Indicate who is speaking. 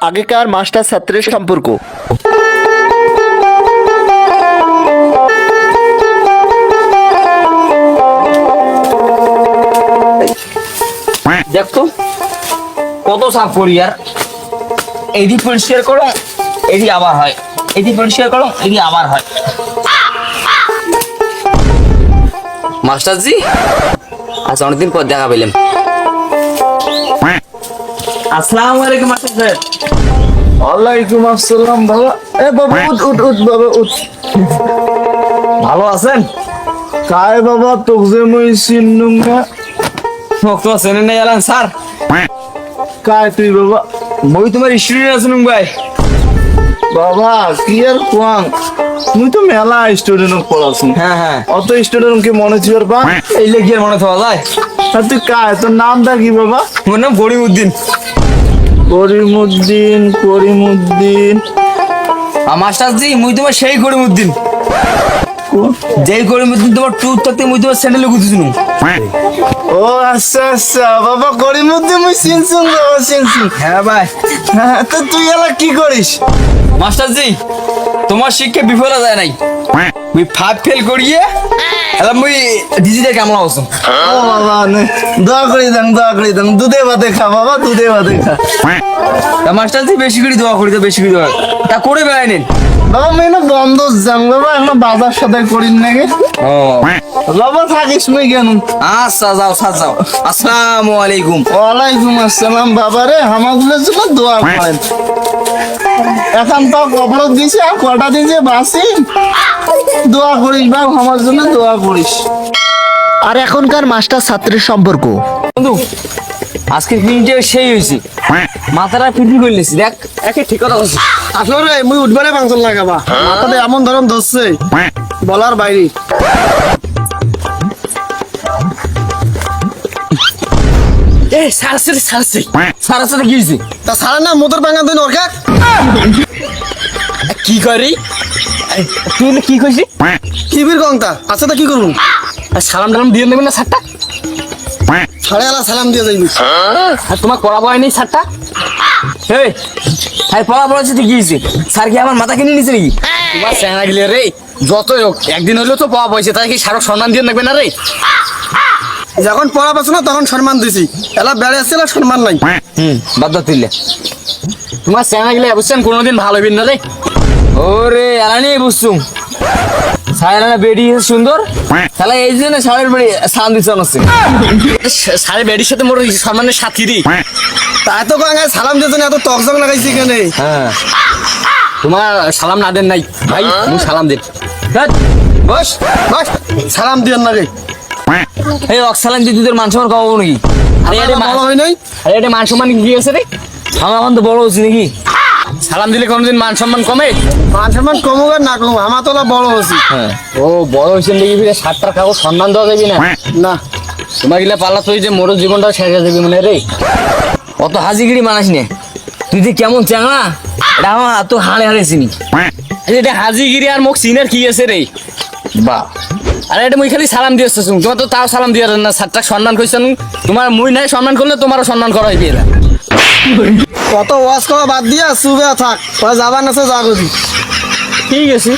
Speaker 1: আগেকার মাস্টার ছাত্রের সম্পর্ক।
Speaker 2: দেখতো কত সাফ করি আর। এদি পরিষ্কার করো এদি আবার হয়। এদি পরিষ্কার করো এদি আবার হয়। মাস্টারজি আচ্ছা অনেকদিন পর দেখা পেলাম। আসসালামু আলাইকুম মাস্টার স্যার
Speaker 1: ওয়ালাইকুম আসসালাম বাবা এ বাবা উঠ উঠ উঠ বাবা উঠ।
Speaker 2: ভালো আছেন?
Speaker 1: কায় বাবা তোক যে মুই চিনুম না।
Speaker 2: তো চেনে নাই এলাম স্যার।
Speaker 1: কায় তুই বাবা?
Speaker 2: মই তোমার স্টুডেন্ট ভাই।
Speaker 1: বাবা কি আর কোয়াং মুই তো মেলা স্টুডেন্ট পড়াছুন
Speaker 2: হ্যাঁ হ্যাঁ
Speaker 1: অত স্টুডেন্ট কি মনে ছিল বা?
Speaker 2: এই লেগিয়ে মনে থাকা যায়।
Speaker 1: আর তুই কায় তোর নামটা কি বাবা?
Speaker 2: মোর নাম
Speaker 1: করিমুদ্দিন করিমুদ্দিন।
Speaker 2: আর মাস্টারজি মুই তোমার সেই গরিমউদ্দিন যেই গরিমউদ্দিন তোমার টুর থাকতে মুই তোমার স্যান্ডেলে গুছিছিনু
Speaker 1: ও আচ্ছা আচ্ছা বাবা করিমুদ্দিন মুই চিনছুন বাবা চিনছুন
Speaker 2: হ্যাঁ ভাই।
Speaker 1: হ্যাঁ, তো তুই এলা কি করিস?
Speaker 2: মাস্টারজি তোমার শিক্ষা বিফলে যায় নাই। মুই ফাইভ ফেল করিয়ে এলা মুই ডিজিটাল কামলা হসুন
Speaker 1: ও বাবা নে দোয়া করি দাং দোয়া করি দাং দুধে ভাতে খা বাবা দুধে ভাতে খা।
Speaker 2: তা মাস্টারজি বেশি করে দোয়া করি তো বেশি করে দোয়া তা করে বেড়াই নিন।
Speaker 1: বাবা মেয়ে না বন্ধ যাং বাবা এখন বাজার সদাই করিন নাকি?
Speaker 2: ও।
Speaker 1: বাবা থাকিস মুই কেন?
Speaker 2: আচ্ছা যাও সাত যাও। আসসালামু আলাইকুম।
Speaker 1: ওয়ালাইকুম আসসালাম বাবা রে আমাগুলোর জন্য দোয়া করেন। এখন তো কবরত দিছে আর কটা দিছে বাসি। দোয়া করিস বাপ আমার জন্য দোয়া করিস। আর এখনকার মাস্টার ছাত্রের সম্পর্ক?
Speaker 2: বন্ধু আজকে ফিল্মটা সেই হয়েছে। মাথাটা ফিল্মি করে নিয়েছি দেখ। একে ঠিক কথা বলছি।
Speaker 1: আসলে মুই উঠবারে ফাংশন লাগাবা। মাথাতে এমন ধরন ধরছে বলার বাইরে।
Speaker 2: এ সারছে সারছে সারছে কি হয়েছে
Speaker 1: তা সারা না মোটর ভাঙা দেন ওর
Speaker 2: কি করি? তুই কি কইছি
Speaker 1: কি বীর গংতা। তা কি করুন
Speaker 2: সালাম টালাম দিয়ে দেবেন না সারটা
Speaker 1: সাড়ে আলা সালাম দিয়ে যাইবি।
Speaker 2: আর তোমার নেই সারটা এই আর পড়া কি হয়েছে স্যার কি আমার মাথা কিনে নিছে নাকি? তোমার চেহারা গেলে রে যতই হোক একদিন হলেও তো পাওয়া পয়সা তাই কি সারক সম্মান দিয়ে দেখবে না রে?
Speaker 1: যখন পড়া পাচ্ছ না তখন সম্মান দিছি। এলা বেড়ে আসছে না সম্মান নাই।
Speaker 2: হুম বাদ দাও তুললে তোমার চেহারা গেলে বুঝছেন কোনোদিন ভালো হইবেন না রে। ওরে আলানি বুঝছু সায়রানা বেডি সুন্দর তাহলে এই জন্য সারের বেড়ি সালাম দিচ্ছে আছে সারের বেডির সাথে মোর সম্মানের সাথী দি।
Speaker 1: তাই তো গাঙায় সালাম দিয়েছেন এত তকজক লাগাইছি কেনে?
Speaker 2: হ্যাঁ। তোমার সালাম না দেন নাই। ভাই মুই সালাম দিন।
Speaker 1: বস বস সালাম দিয়েন না রে
Speaker 2: এই অক্সালাম দিদি তোর মান সম্মান কমাবো নাকি? আরে এটা
Speaker 1: ভালো হয় নাই।
Speaker 2: আরে এটা মান সম্মান কি আছে রে? আমার এখন তো বড় হচ্ছে নাকি? সালাম দিলে কোনোদিন মান সম্মান কমে?
Speaker 1: মান সম্মান কমুক আর না কমুক আমার তো বড় হচ্ছি
Speaker 2: হ্যাঁ। ও বড় হয়েছেন দেখি ফিরে সাতটার কাগজ সম্মান দেওয়া যাবি না?
Speaker 1: না।
Speaker 2: তোমার গিলা পাল্লা তুই যে মোর জীবনটা শেষ হয়ে যাবি মনে রে। অত হাজিগিরি মানাস নে। তুই যে কেমন চ্যাংড়া এটা আমার তো হাড়ে হাড়ে চিনি। এটা হাজিগিরি আর মোক চিনার কি আছে রে? বা আরে এটা মুই খালি সালাম দিয়ে আসতেছি তোমার তো তাও সালাম দিয়ে না সাতটা সম্মান করছেন তোমার মুই নাই সম্মান করলে তোমারও সম্মান করা হইবে এরা
Speaker 1: কত ওয়াজ করা বাদ দিয়া সুবে থাক। যাবার না যা
Speaker 2: ঠিক আছে।